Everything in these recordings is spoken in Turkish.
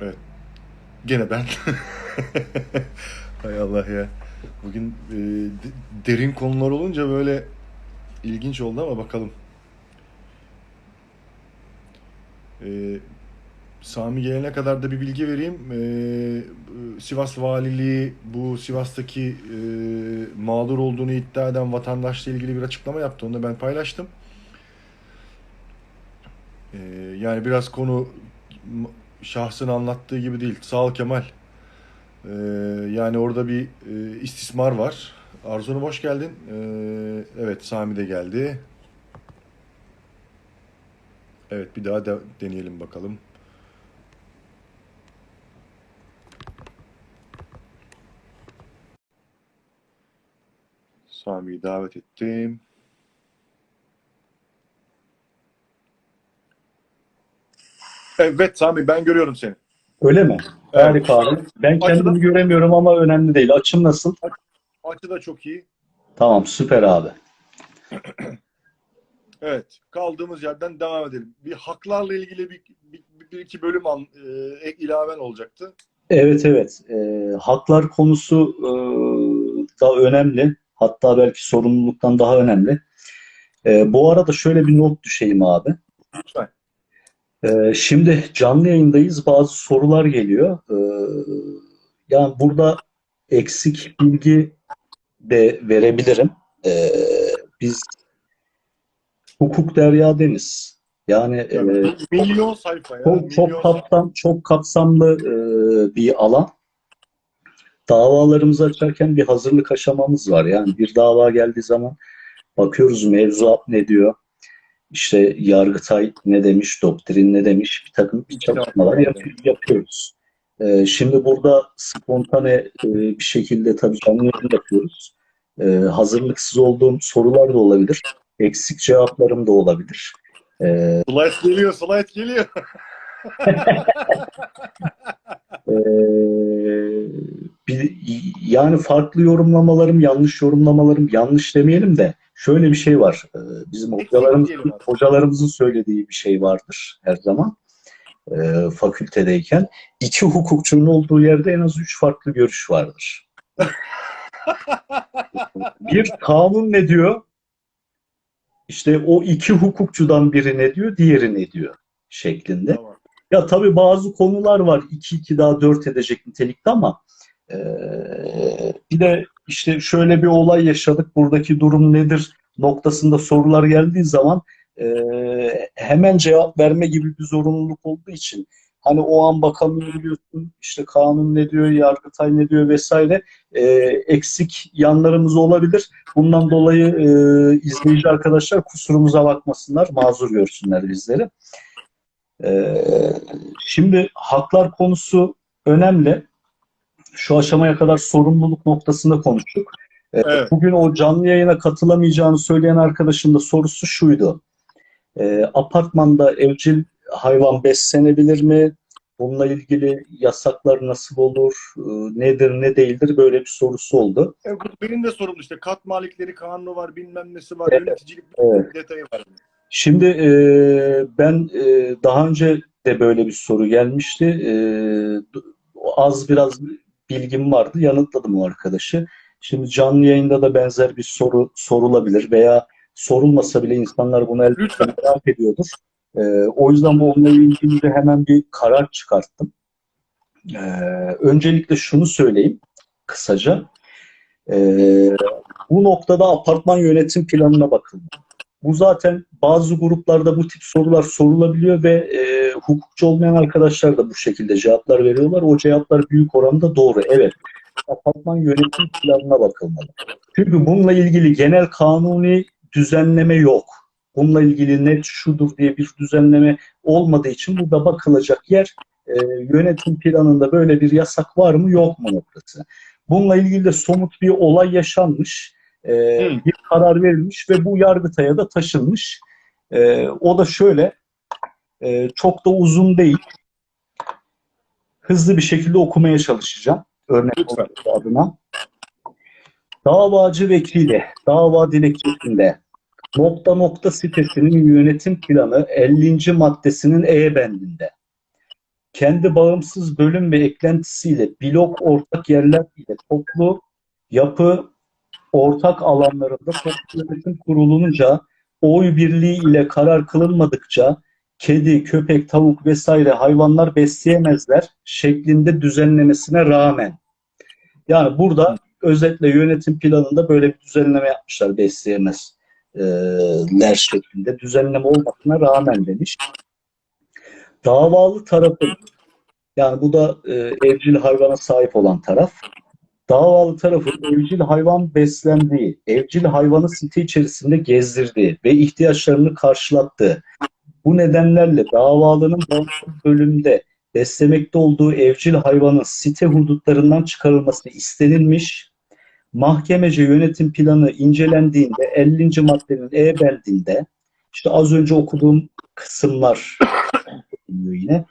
Evet. Gene ben. Hay Allah ya. Bugün e, de- derin konular olunca böyle ilginç oldu ama bakalım. E, Sami gelene kadar da bir bilgi vereyim. E, Sivas Valiliği bu Sivas'taki e, mağdur olduğunu iddia eden vatandaşla ilgili bir açıklama yaptı. Onu da ben paylaştım. E, yani biraz konu şahsın anlattığı gibi değil. Sağ ol Kemal. Ee, yani orada bir e, istismar var. Arzu'nun hoş geldin. Ee, evet Sami de geldi. Evet bir daha de- deneyelim bakalım. Sami'yi davet ettim. Evet Sami ben görüyorum seni. Öyle mi? Evet. Harika abi. Ben kendimi Açıdan- göremiyorum ama önemli değil. Açım nasıl? Açı da çok iyi. Tamam süper abi. Evet, kaldığımız yerden devam edelim. Bir haklarla ilgili bir, bir, bir iki bölüm an, e, ek ilaven olacaktı. Evet evet. Ee, haklar konusu e, da önemli. Hatta belki sorumluluktan daha önemli. Ee, bu arada şöyle bir not düşeyim abi. Lütfen. Ee, şimdi canlı yayındayız. Bazı sorular geliyor. Ee, yani burada eksik bilgi de verebilirim. Ee, biz hukuk derya deniz. Yani e, milyon sayfa ya. Çok, çok kapsam, çok kapsamlı e, bir alan. Davalarımızı açarken bir hazırlık aşamamız var. Yani bir dava geldiği zaman bakıyoruz mevzuat ne diyor, işte Yargıtay ne demiş, doktrin ne demiş, bir takım çalışmalar yap- yapıyoruz. E, şimdi burada spontane e, bir şekilde tabii canlı yayın yapıyoruz. E, hazırlıksız olduğum sorular da olabilir, eksik cevaplarım da olabilir. E, Slide geliyor, slide geliyor. Ee, bir, yani farklı yorumlamalarım, yanlış yorumlamalarım, yanlış demeyelim de şöyle bir şey var. Ee, bizim hocalarımızın, hocalarımızın söylediği bir şey vardır her zaman ee, fakültedeyken. İki hukukçunun olduğu yerde en az üç farklı görüş vardır. bir kanun ne diyor? İşte o iki hukukçudan biri ne diyor, diğeri ne diyor şeklinde. Tamam. Ya tabii bazı konular var 2-2 daha 4 edecek nitelikte ama eee, bir de işte şöyle bir olay yaşadık buradaki durum nedir noktasında sorular geldiği zaman eee, hemen cevap verme gibi bir zorunluluk olduğu için hani o an bakamıyorsun işte kanun ne diyor yargıtay ne diyor vesaire eee, eksik yanlarımız olabilir. Bundan dolayı eee, izleyici arkadaşlar kusurumuza bakmasınlar mazur görsünler bizleri. Ee, şimdi haklar konusu önemli. Şu aşamaya kadar sorumluluk noktasında konuştuk. Ee, Evet. Bugün o canlı yayına katılamayacağını söyleyen arkadaşın da sorusu şuydu. Ee, apartmanda evcil hayvan beslenebilir mi? Bununla ilgili yasaklar nasıl olur? Ee, nedir ne değildir? Böyle bir sorusu oldu. E, bu benim de sorum işte kat malikleri kanunu var, bilmem nesi var, Evet, yöneticilik evet. detayı var. Şimdi e, ben e, daha önce de böyle bir soru gelmişti. E, az biraz bilgim vardı. Yanıtladım o arkadaşı. Şimdi canlı yayında da benzer bir soru sorulabilir veya sorulmasa bile insanlar bunu elbette merak ediyordur. E, o yüzden bu onunla ilgili de hemen bir karar çıkarttım. E, öncelikle şunu söyleyeyim kısaca. E, bu noktada apartman yönetim planına bakıldı. Bu zaten bazı gruplarda bu tip sorular sorulabiliyor ve e, hukukçu olmayan arkadaşlar da bu şekilde cevaplar veriyorlar. O cevaplar büyük oranda doğru. Evet. Apartman yönetim planına bakılmalı. Çünkü bununla ilgili genel kanuni düzenleme yok. Bununla ilgili net şudur diye bir düzenleme olmadığı için burada bakılacak yer e, yönetim planında böyle bir yasak var mı yok mu noktası. Bununla ilgili de somut bir olay yaşanmış. E, bir karar verilmiş ve bu Yargıtay'a da taşınmış. E, o da şöyle, e, çok da uzun değil. Hızlı bir şekilde okumaya çalışacağım. Örnek olması adına. Davacı vekili dava dilekçesinde nokta nokta sitesinin yönetim planı 50. maddesinin E bendinde kendi bağımsız bölüm ve eklentisiyle blok ortak yerler ile toplu yapı ortak alanlarında toplu yönetim kurulunca oy birliği ile karar kılınmadıkça kedi, köpek, tavuk vesaire hayvanlar besleyemezler şeklinde düzenlemesine rağmen. Yani burada özetle yönetim planında böyle bir düzenleme yapmışlar besleyemezler şeklinde. Düzenleme olmasına rağmen demiş. Davalı tarafın yani bu da e, evcil hayvana sahip olan taraf. Davalı tarafın evcil hayvan beslendiği, evcil hayvanı site içerisinde gezdirdiği ve ihtiyaçlarını karşılattığı bu nedenlerle davalının bölümde beslemekte olduğu evcil hayvanın site hudutlarından çıkarılması istenilmiş. Mahkemece yönetim planı incelendiğinde 50. maddenin E bendinde işte az önce okuduğum kısımlar yine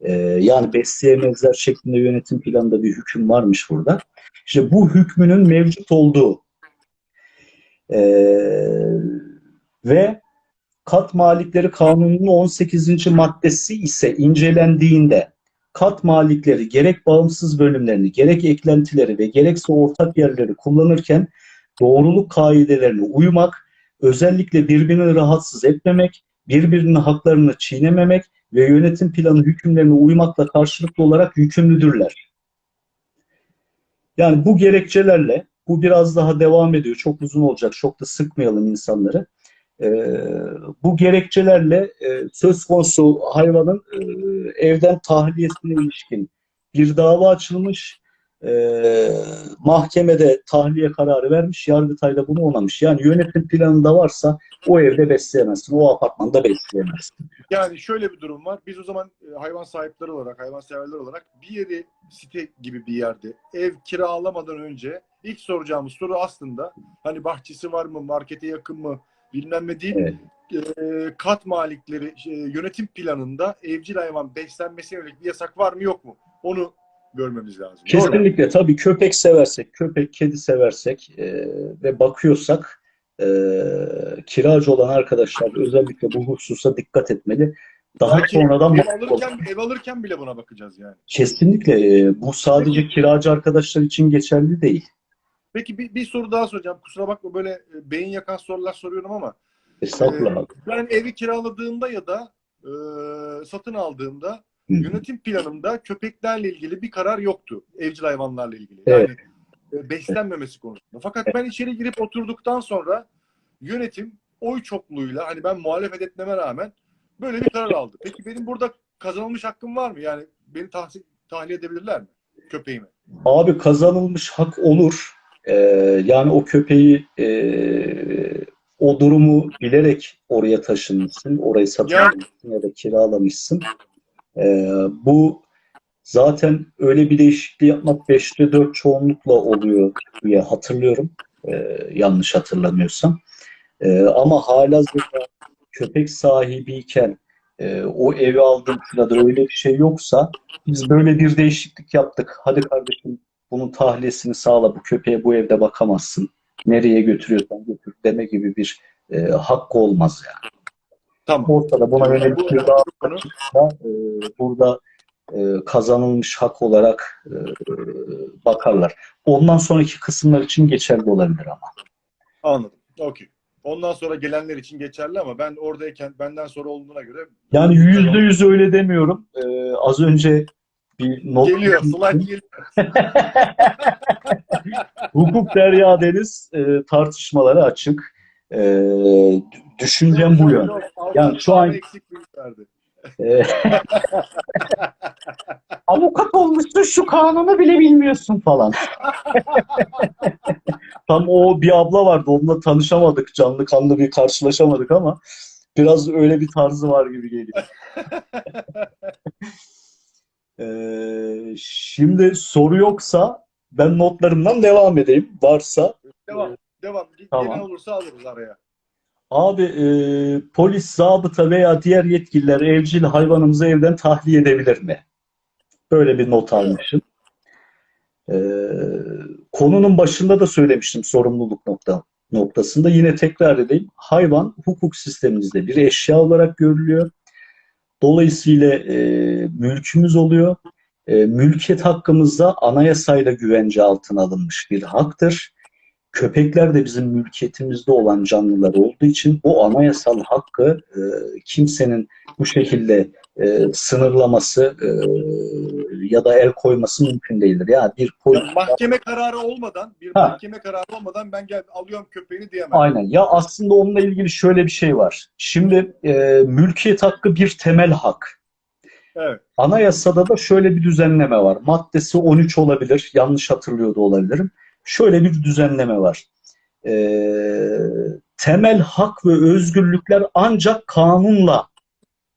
ee, yani besleyemezler şeklinde yönetim planında bir hüküm varmış burada. İşte bu hükmünün mevcut olduğu ee, ve kat malikleri kanununun 18. maddesi ise incelendiğinde kat malikleri gerek bağımsız bölümlerini, gerek eklentileri ve gerekse ortak yerleri kullanırken doğruluk kaidelerine uymak, özellikle birbirini rahatsız etmemek, birbirinin haklarını çiğnememek ve yönetim planı hükümlerine uymakla karşılıklı olarak yükümlüdürler. Yani bu gerekçelerle, bu biraz daha devam ediyor, çok uzun olacak, çok da sıkmayalım insanları. Ee, bu gerekçelerle e, söz konusu hayvanın e, evden tahliyesine ilişkin bir dava açılmış. E, mahkemede tahliye kararı vermiş, Yargıtay da bunu onamış. Yani yönetim planında varsa o evde besleyemezsin, o apartmanda besleyemezsin. Yani şöyle bir durum var. Biz o zaman e, hayvan sahipleri olarak, hayvan severler olarak bir yeri site gibi bir yerde ev kiralamadan önce ilk soracağımız soru aslında hani bahçesi var mı, markete yakın mı bilmem ne değil. Evet. E, kat malikleri e, yönetim planında evcil hayvan beslenmesine yönelik bir yasak var mı yok mu? Onu görmemiz lazım. Kesinlikle tabii köpek seversek, köpek kedi seversek e, ve bakıyorsak e, kiracı olan arkadaşlar özellikle bu hususa dikkat etmeli. Daha Belki sonradan ev alırken, ev alırken bile buna bakacağız yani. kesinlikle e, bu sadece kiracı arkadaşlar için geçerli değil. Peki bir, bir soru daha soracağım. Kusura bakma böyle e, beyin yakan sorular soruyorum ama Estağfurullah. Abi. ben evi kiraladığımda ya da e, satın aldığımda Hı. yönetim planımda köpeklerle ilgili bir karar yoktu. Evcil hayvanlarla ilgili. Evet. Yani e, beslenmemesi konusunda. Fakat ben içeri girip oturduktan sonra yönetim oy çokluğuyla hani ben muhalefet etmeme rağmen böyle bir karar aldı. Peki benim burada kazanılmış hakkım var mı? Yani beni tahsil, tahliye edebilirler mi? Köpeğimi. Abi kazanılmış hak olur. E, yani o köpeği e, o durumu bilerek oraya taşınmışsın, orayı satın almışsın ya da kiralamışsın. E, bu zaten öyle bir değişikliği yapmak 5'te 4 çoğunlukla oluyor diye hatırlıyorum. E, yanlış hatırlamıyorsam. E, ama halihazırda köpek sahibiyken e, o evi aldım ya da öyle bir şey yoksa biz böyle bir değişiklik yaptık. Hadi kardeşim bunun tahliyesini sağla. Bu köpeğe bu evde bakamazsın. Nereye götürüyorsan götür deme gibi bir e, hakkı olmaz yani. Tamam. Ortada buna yönelik bir daha e, burada e, kazanılmış hak olarak e, bakarlar. Ondan sonraki kısımlar için geçerli olabilir ama. Anladım. Okey. Ondan sonra gelenler için geçerli ama ben oradayken benden sonra olduğuna göre Yani yüzde yüz öyle demiyorum. E, az önce bir not geliyor. Slide geliyor. Hukuk derya deniz e, tartışmaları açık. E, düşüncem bu yönde. Yani şu an-. E, Avukat olmuşsun şu kanunu bile bilmiyorsun falan. Tam o bir abla vardı onunla tanışamadık canlı kanlı bir karşılaşamadık ama biraz öyle bir tarzı var gibi geliyor. E, şimdi soru yoksa ben notlarımdan devam edeyim. Varsa Devam. Devam. Tamam. Gelen olursa alırız araya. Abi e, polis, zabıta veya diğer yetkililer evcil hayvanımızı evden tahliye edebilir mi? Böyle bir not almışım. E, konunun başında da söylemiştim sorumluluk nokta, noktasında. Yine tekrar edeyim. Hayvan hukuk sistemimizde bir eşya olarak görülüyor. Dolayısıyla e, mülkümüz oluyor. E, mülkiyet hakkımızda anayasayla güvence altına alınmış bir haktır. Köpekler de bizim mülkiyetimizde olan canlılar olduğu için bu anayasal hakkı e, kimsenin bu şekilde e, sınırlaması e, ya da el koyması mümkün değildir. Yani bir polis Yani mahkeme kararı olmadan, bir Ha. mahkeme kararı olmadan ben gel alıyorum köpeğini diyemem. Aynen. Ya aslında onunla ilgili şöyle bir şey var. Şimdi e, mülkiyet hakkı bir temel hak. Evet. Anayasada da şöyle bir düzenleme var. Maddesi 13 olabilir. Yanlış hatırlıyor da olabilirim. Şöyle bir düzenleme var. Ee, temel hak ve özgürlükler ancak kanunla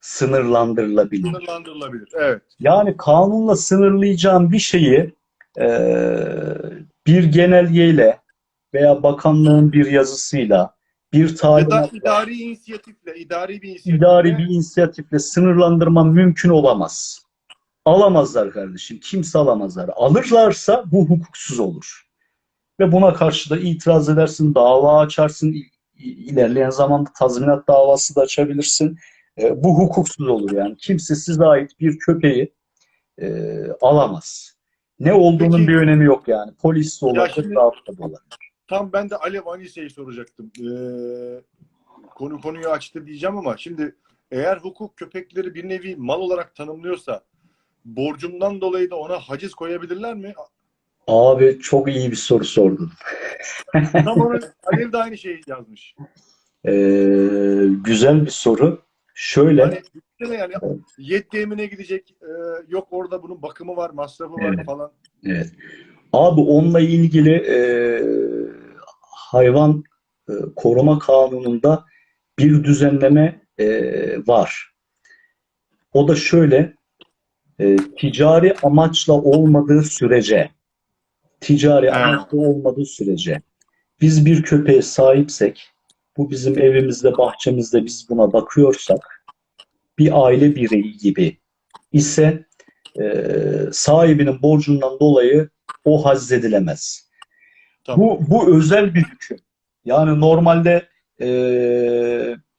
sınırlandırılabilir. Sınırlandırılabilir. Evet. Yani kanunla sınırlayacağım bir şeyi e, bir genelgeyle veya bakanlığın bir yazısıyla, bir Ya da talimatla, idari inisiyatifle, idari bir inisiyatifle. idari bir inisiyatifle sınırlandırma mümkün olamaz. Alamazlar kardeşim. Kimse alamazlar. Alırlarsa bu hukuksuz olur. Ve buna karşı da itiraz edersin, dava açarsın. İlerleyen zamanda tazminat davası da açabilirsin. E, bu hukuksuz olur yani. Kimse size ait bir köpeği e, alamaz. Ne olduğunun Peki- bir önemi yok yani. Polis de olabilir, zabıta da olabilir. Tam ben de Alev Anise'yi soracaktım. Ee, konu konuyu açtı diyeceğim ama şimdi eğer hukuk köpekleri bir nevi mal olarak tanımlıyorsa borcundan dolayı da ona haciz koyabilirler mi? Abi çok iyi bir soru sordun. Tam onu Alev de aynı şeyi yazmış. E, güzel bir soru. Şöyle, Hani yani yet temine gidecek e, yok orada bunun bakımı var, masrafı var Evet. falan. Evet. Abi onunla ilgili e, hayvan e, koruma kanununda bir düzenleme e, var. O da şöyle, e, ticari amaçla olmadığı sürece, ticari amaçla olmadığı sürece biz bir köpeğe sahipsek, bu bizim evimizde, bahçemizde biz buna bakıyorsak, bir aile bireyi gibi ise e, sahibinin borcundan dolayı o hazzedilemez. Tamam. Bu, bu özel bir hüküm. Yani normalde e,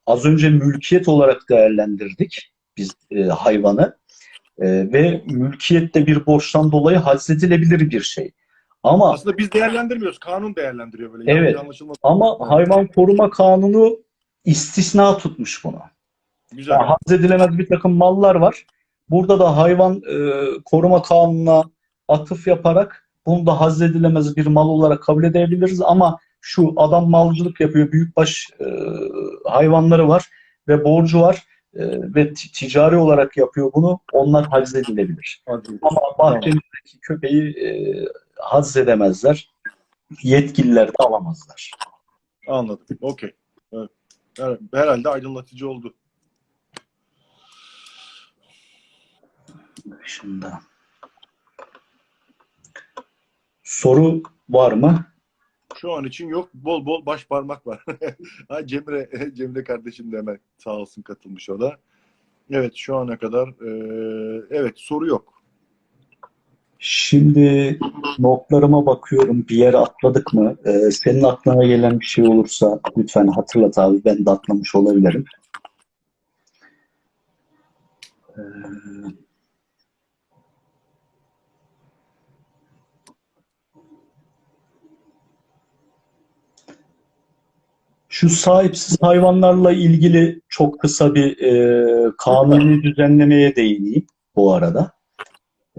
az önce mülkiyet olarak değerlendirdik biz e, hayvanı E, ve mülkiyette bir borçtan dolayı hazzedilebilir bir şey. Ama Aslında biz değerlendirmiyoruz. Kanun değerlendiriyor böyle. Evet. Ama hayvan koruma kanunu istisna tutmuş bunu. Güzel. Yani haz edilemez bir takım mallar var. Burada da hayvan e, koruma kanununa atıf yaparak bunu da haz edilemez bir mal olarak kabul edebiliriz ama şu adam malcılık yapıyor, büyükbaş e, hayvanları var ve borcu var e, ve ti- ticari olarak yapıyor bunu. Onlar haz edilebilir. Ama bahçemizdeki köpeği e, haz edemezler. Yetkililer de alamazlar. Anladım. Okey. Evet. Herhalde aydınlatıcı oldu. Dışında. Soru var mı? Şu an için yok. Bol bol baş parmak var. ha, Cemre, Cemre kardeşim de hemen sağ olsun katılmış o da. Evet şu ana kadar e, evet soru yok. Şimdi notlarıma bakıyorum. Bir yere atladık mı? Ee, senin aklına gelen bir şey olursa lütfen hatırlat abi. Ben de atlamış olabilirim. Ee, Şu sahipsiz hayvanlarla ilgili çok kısa bir e, kanuni düzenlemeye değineyim bu arada.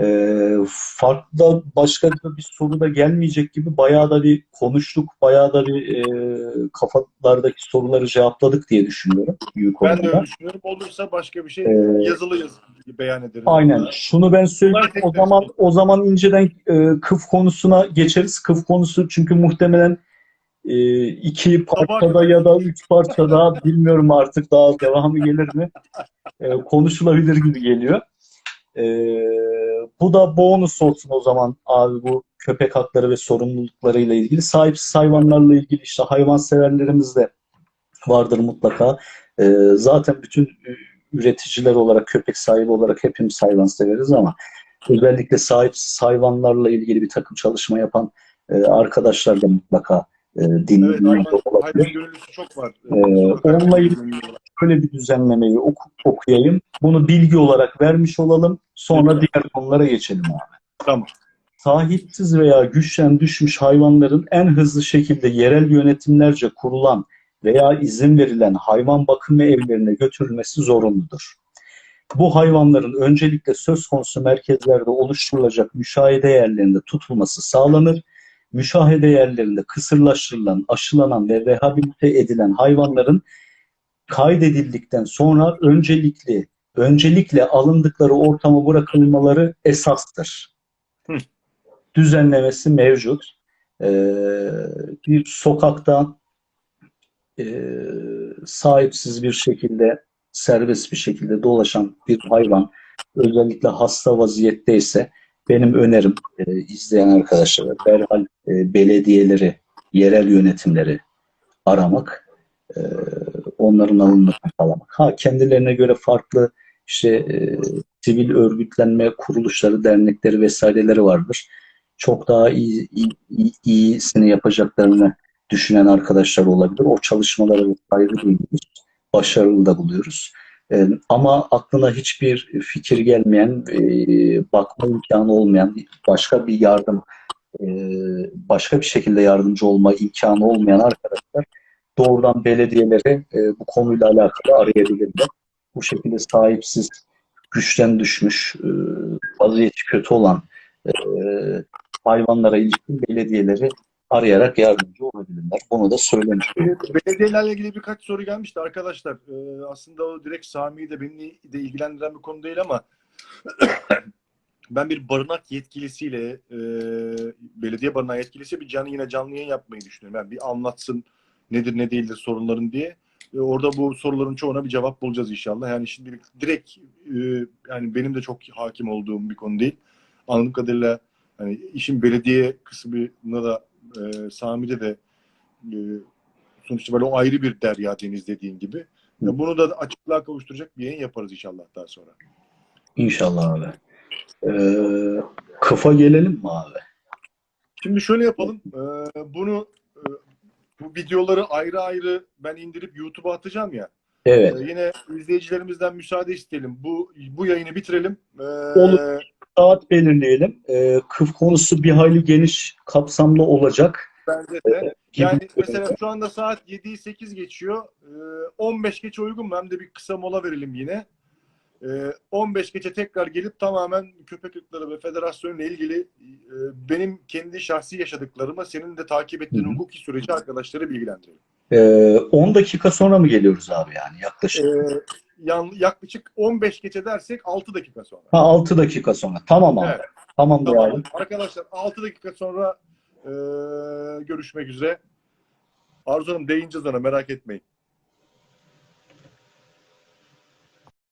E, farklı başka bir soru da gelmeyecek gibi bayağı da bir konuştuk, bayağı da bir e, kafalardaki soruları cevapladık diye düşünüyorum büyük Ben de oranda. öyle düşünüyorum. Olursa başka bir şey Ee, yazılı yazılı beyan ederim. Aynen. Şunu ben söyleyeyim. O zaman o zaman inceden e, kıf konusuna geçeriz. Kıf konusu çünkü muhtemelen e, iki parçada ya da üç parçada bilmiyorum artık daha devamı gelir mi? E, konuşulabilir gibi geliyor. E, bu da bonus olsun o zaman abi bu köpek hakları ve sorumluluklarıyla ilgili. Sahipsiz hayvanlarla ilgili işte hayvan severlerimiz de vardır mutlaka. E, zaten bütün üreticiler olarak, köpek sahibi olarak hepimiz hayvan severiz ama özellikle sahipsiz hayvanlarla ilgili bir takım çalışma yapan e, arkadaşlar da mutlaka e, Evet, dinliyor hayvan, hayvan olabilir. gönüllüsü çok var. Ee, onunla ilgili- böyle bir düzenlemeyi oku- okuyayım. Bunu bilgi olarak vermiş olalım. Sonra Lütfen. diğer konulara geçelim abi. Tamam. Sahipsiz veya güçten düşmüş hayvanların en hızlı şekilde yerel yönetimlerce kurulan veya izin verilen hayvan bakımı evlerine götürülmesi zorunludur. Bu hayvanların öncelikle söz konusu merkezlerde oluşturulacak müşahede yerlerinde tutulması sağlanır. Müşahede yerlerinde kısırlaştırılan, aşılanan ve rehabilite edilen hayvanların kaydedildikten sonra öncelikli öncelikle alındıkları ortama bırakılmaları esastır. Hı. Düzenlemesi mevcut. Ee, bir sokakta e, sahipsiz bir şekilde serbest bir şekilde dolaşan bir hayvan özellikle hasta vaziyetteyse benim önerim e, izleyen arkadaşlara derhal e, belediyeleri, yerel yönetimleri aramak, e, onların alınmasını sağlamak. Ha kendilerine göre farklı işte e, sivil örgütlenme kuruluşları, dernekleri vesaireleri vardır. Çok daha iyi, iyi, iyi- iyisini yapacaklarını düşünen arkadaşlar olabilir. O çalışmaları saygı duyuyoruz. Başarılı da buluyoruz. E, ama aklına hiçbir fikir gelmeyen, e, bakma imkanı olmayan, başka bir yardım, e, başka bir şekilde yardımcı olma imkanı olmayan arkadaşlar doğrudan belediyeleri e, bu konuyla alakalı arayabilirler. Bu şekilde sahipsiz, güçten düşmüş, e, vaziyeti kötü olan e, hayvanlara ilişkin belediyeleri arayarak yardımcı olabilirler. Bunu da söylemiş. Belediyelerle ilgili birkaç soru gelmişti arkadaşlar. Ee, aslında o direkt Sami'yi de beni de ilgilendiren bir konu değil ama ben bir barınak yetkilisiyle e, belediye barınağı yetkilisi bir canlı yine canlı yayın yapmayı düşünüyorum. Yani bir anlatsın nedir ne değildir sorunların diye. E, orada bu soruların çoğuna bir cevap bulacağız inşallah. Yani şimdi direkt e, yani benim de çok hakim olduğum bir konu değil. Anladığım kadarıyla hani işin belediye kısmına da e, Sami'de de e, sonuçta böyle o ayrı bir derya deniz dediğin gibi. Ya bunu da açıklığa kavuşturacak bir yayın yaparız inşallah daha sonra. İnşallah abi. Ee, kafa gelelim mi abi? Şimdi şöyle yapalım. Ee, bunu bu videoları ayrı ayrı ben indirip YouTube'a atacağım ya. Evet. Ee, yine izleyicilerimizden müsaade isteyelim. Bu bu yayını bitirelim. Ee, Olur. Saat belirleyelim. Ee, kıf konusu bir hayli geniş kapsamlı olacak. Bence de. Yani Gibi- mesela şu anda saat 7'yi 8 geçiyor. Ee, 15 geçe uygun mu? Hem de bir kısa mola verelim yine. Ee, 15 geçe tekrar gelip tamamen köpek ırkları ve federasyonla ilgili e, benim kendi şahsi yaşadıklarıma senin de takip ettiğin Hı hı. hukuki süreci arkadaşları bilgilendirelim. Ee, 10 dakika sonra mı geliyoruz abi yani yaklaşık? Ee, yan, yaklaşık 15 geçe dersek 6 dakika sonra. Ha 6 dakika sonra. Tamam abi. Evet. Tamamdır Tamam. abi. Arkadaşlar 6 dakika sonra e, görüşmek üzere. Arzu Hanım değineceğiz ona merak etmeyin.